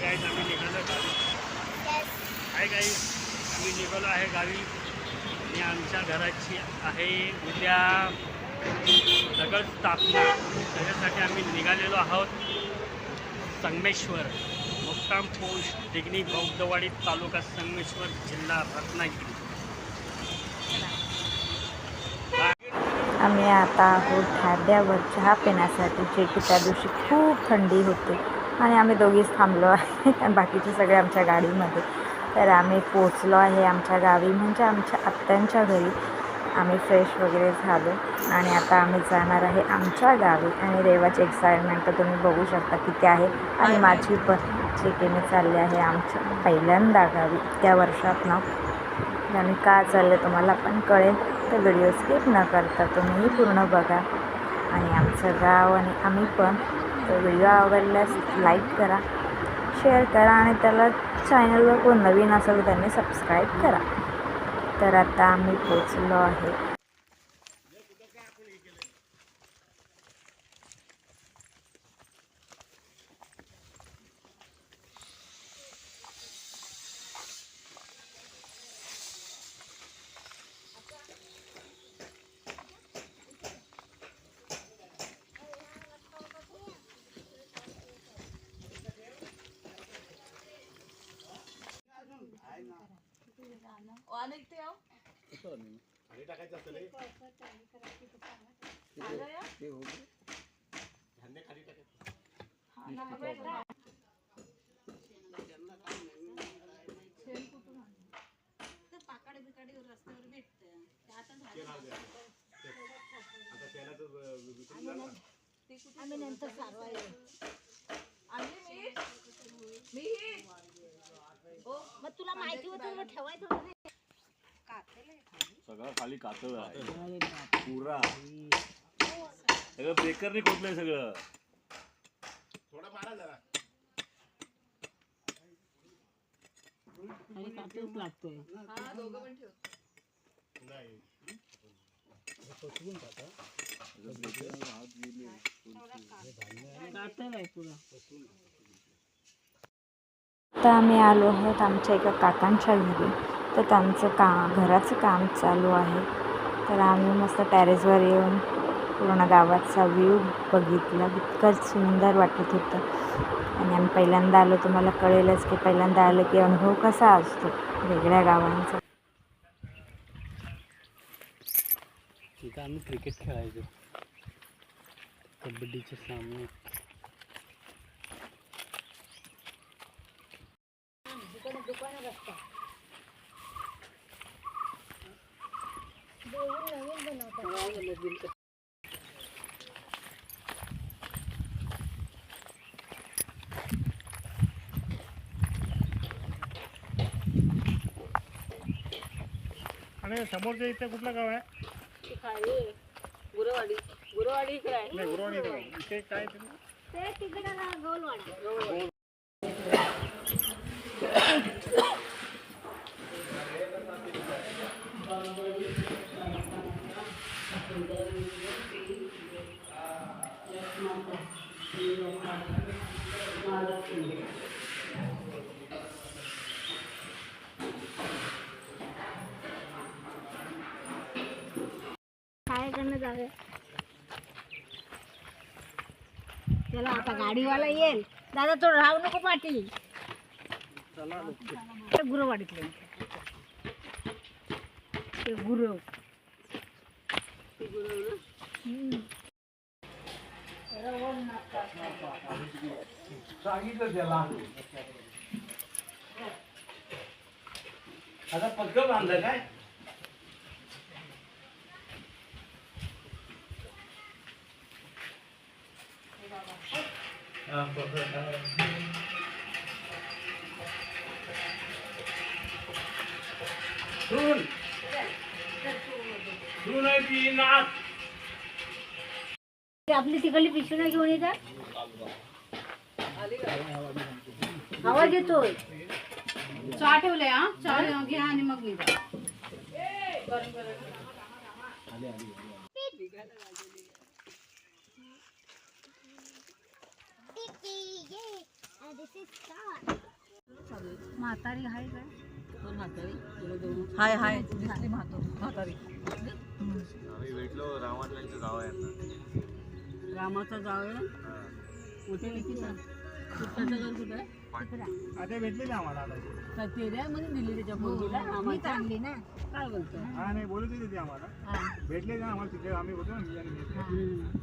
Guys आम्ही निघालो गावी. काय काही आम्ही निघालो आहे गावी. आणि आमच्या घराची आहे उद्या दगड स्थापना त्याच्यासाठी आम्ही निघालेलो आहोत संगमेश्वर मुक्काम पोस्ट दिगणी बौद्धवाडी तालुका संगमेश्वर जिल्हा रत्नागिरी. आम्ही आता आहोत ढाब्यावर चहा पिण्यासाठी जे की त्या दिवशी खूप थंडी होती. आणि आम्ही दोघीच थांबलो आहे. बाकीचे सगळे आमच्या गाडीमध्ये. तर आम्ही पोचलो आहे आमच्या गावी. म्हणजे आमच्या आत्यांच्या घरी आम्ही फ्रेश वगैरे झालो. आणि आता आम्ही जाणार आहे आमच्या गावी. आणि रेवाची एक्साइटमेंट तर तुम्ही बघू शकता किती आहे. आणि माझी पण जे की मी चालले आहे आमच्या पहिल्यांदा गावी. त्या वर्षात ना आणि का चाललं तुम्हाला पण कळेल. तर व्हिडिओ स्किप न करता तुम्हीही पूर्ण बघा. आणि आमचं गाव आणि आम्ही पण तर व्हिडिओ आवडल्यास लाईक करा. शेअर करा आणि त्याला चॅनलवर कोण नवीन असेल त्यांनी सबस्क्राईब करा. तर आता आम्ही पोचलो आहे. आणि ते आहो आणि टाकायचं असतं लय. आलं या? ते हो गए. धान्य खाली टाकायचं हा, नाही भेटला. शेण कुठून आणलं? तर पाकाडे बिकाडे रस्त्यावर भेटतं ते आता ते राहू द्या. ते- आता तेलाचं अं, विसरून जा ना. ते कुठून आम्ही नंतर सारवा येऊ. आणली मीठ? मीठ? हो, मग तुला माहिती होतं मग ठेवायचं होतं सगळं खाली कातळ आहे. पुरा. सगळं बेकरने खोदलंय सगळं? आता आम्ही आलो आहोत आमच्या एका काकांच्या घरी. तर त्यांचं का घराचं काम चालू आहे. तर आम्ही मस्त टेरेसवर येऊन पूर्ण गावाचा व्ह्यू बघितला. इतकं सुंदर वाटत होतं. आणि आम्ही पहिल्यांदा आलो तुम्हाला कळेलच की पहिल्यांदा आलं की अनुभव कसा असतो वेगळ्या गावांचा. तिथं आम्ही क्रिकेट खेळायचो. कबड्डीचे सामने. आणि समोरच्या इथे कुठलं गाव आहे? गुरुवाडी गुरुवाडी इकडे आहे. नाही गुरवाणी इथे काय ते ते तिकडे ना गौलवाडी काय करणं जावे चला आता गाडीवाला येईल. दादा तो राहू नको पाठी ते गुरुवाडीतले ते गुरु हम्म. आता पक्क बांधलं काय? ते आपली तिकडली पिशवी नाही घेऊन येतात आवाज येतोय. चहा ठेवले हा? चहा घ्या आणि मग निघा. म्हातारी आहे काय? हाय हाय. दिसली म्हातारी. आम्ही भेटलो रामाटलांचं गाव आहे रामाचा जाव आहे? कुठे लिखीचा कुठल्याचं घर कुठे आहे? आता भेटले आम्हाला आता. त्या तेऱ्यामध्ये दिली त्याच्या मुलगीला मी रामाच्या. चांगली ना. काय बोलतो हा नाही बोलत होते ते आम्हाला. हा. भेटले ना आम्हाला तिथे आम्ही होतो ना मी आणि